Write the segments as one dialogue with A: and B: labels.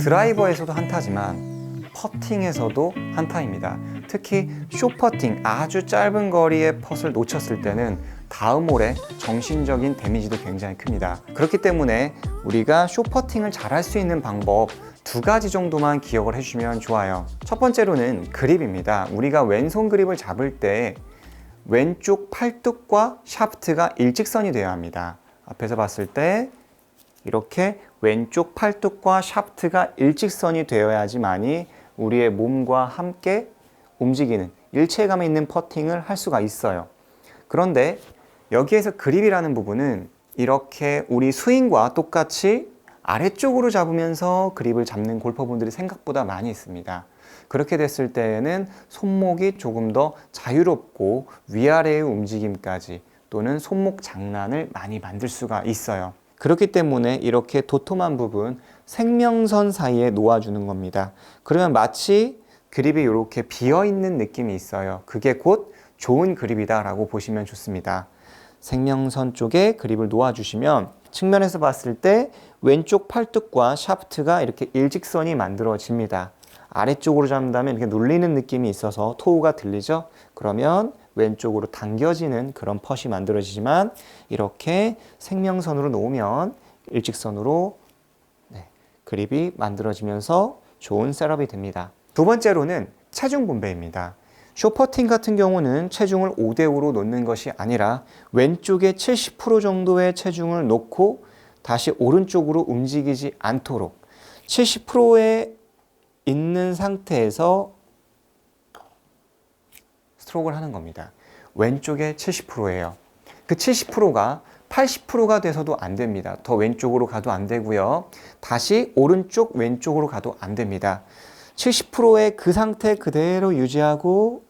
A: 드라이버에서도 한타지만 퍼팅에서도 한타입니다. 특히 쇼퍼팅 아주 짧은 거리의 펫을 놓쳤을 때는 다음 홀에 정신적인 데미지도 굉장히 큽니다. 그렇기 때문에 우리가 쇼퍼팅을 잘할 수 있는 방법 두 가지 정도만 기억을 해주시면 좋아요. 첫 번째로는 그립입니다. 우리가 왼손 그립을 잡을 때 왼쪽 팔뚝과 샤프트가 일직선이 되어야 합니다. 앞에서 봤을 때 이렇게 왼쪽 팔뚝과 샤프트가 일직선이 되어야지만이 우리의 몸과 함께 움직이는 일체감이 있는 퍼팅을 할 수가 있어요. 그런데 여기에서 그립이라는 부분은 이렇게 우리 스윙과 똑같이 아래쪽으로 잡으면서 그립을 잡는 골퍼분들이 생각보다 많이 있습니다. 그렇게 됐을 때에는 손목이 조금 더 자유롭고 위아래의 움직임까지 또는 손목 장난을 많이 만들 수가 있어요. 그렇기 때문에 이렇게 도톰한 부분 생명선 사이에 놓아주는 겁니다. 그러면 마치 그립이 이렇게 비어 있는 느낌이 있어요. 그게 곧 좋은 그립이다라고 보시면 좋습니다. 생명선 쪽에 그립을 놓아주시면 측면에서 봤을 때 왼쪽 팔뚝과 샤프트가 이렇게 일직선이 만들어집니다. 아래쪽으로 잡는다면 이렇게 눌리는 느낌이 있어서 토우가 들리죠? 그러면 왼쪽으로 당겨지는 그런 펫이 만들어지지만 이렇게 생명선으로 놓으면 일직선으로 네, 그립이 만들어지면서 좋은 셋업이 됩니다. 두 번째로는 체중 분배입니다. 쇼퍼팅 같은 경우는 체중을 5대5로 놓는 것이 아니라 왼쪽에 70% 정도의 체중을 놓고 다시 오른쪽으로 움직이지 않도록 70%에 있는 상태에서 스트로크를 하는 겁니다. 왼쪽에 70%예요. 그 70%가 80%가 돼서도 안 됩니다. 더 왼쪽으로 가도 안 되고요. 다시 오른쪽 왼쪽으로 가도 안 됩니다. 70%의 그 상태 그대로 유지하고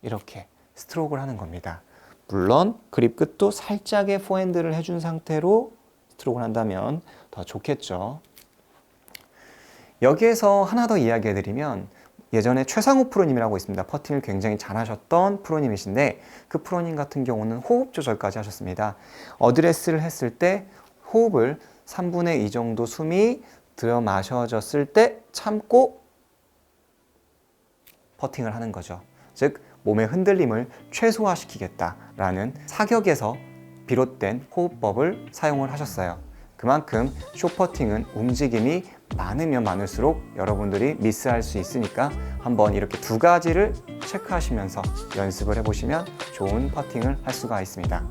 A: 이렇게 스트로크를 하는 겁니다. 물론 그립 끝도 살짝의 포핸드를 해준 상태로 스트로크를 한다면 더 좋겠죠. 여기에서 하나 더 이야기해 드리면 예전에 최상호 프로님이라고 있습니다. 퍼팅을 굉장히 잘하셨던 프로님이신데 그 프로님 같은 경우는 호흡 조절까지 하셨습니다. 어드레스를 했을 때 호흡을 3분의 2 정도 숨이 들어 마셔졌을 때 참고 퍼팅을 하는 거죠. 즉 몸의 흔들림을 최소화시키겠다라는 사격에서 비롯된 호흡법을 사용을 하셨어요. 그만큼 쇼퍼팅은 움직임이 많으면 많을수록 여러분들이 미스할 수 있으니까 한번 이렇게 두 가지를 체크하시면서 연습을 해보시면 좋은 퍼팅을 할 수가 있습니다.